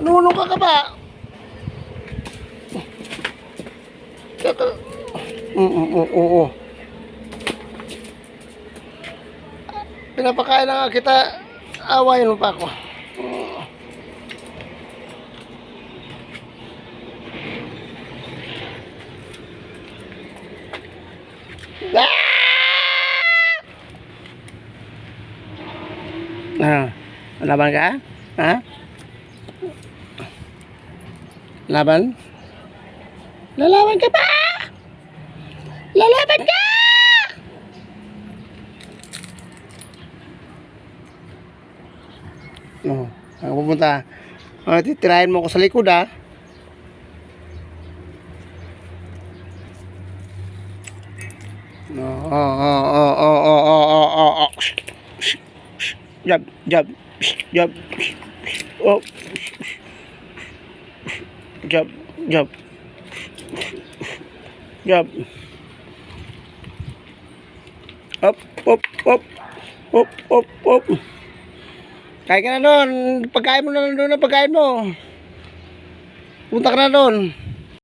Manunong ka ka ba? Kaka... Oo, oo, oo. Pinapakain na nga kita. Awayin mo pa ako. Ah! Laban ka? Ha? Laban? Lalaban ka pa! Lalaban ka! Oh, ako pupunta. Oh, titirahin mo ko sa likod ah. Oh, oh, oh, oh, oh, oh, oh, oh, oh, oh. Jab, jab, jab. Oh. Jab, jab. Jab. Up, up, up. Up, up, up. Kain ka na doon. Pagkain mo na doon na pagkain mo. Punta ka na doon.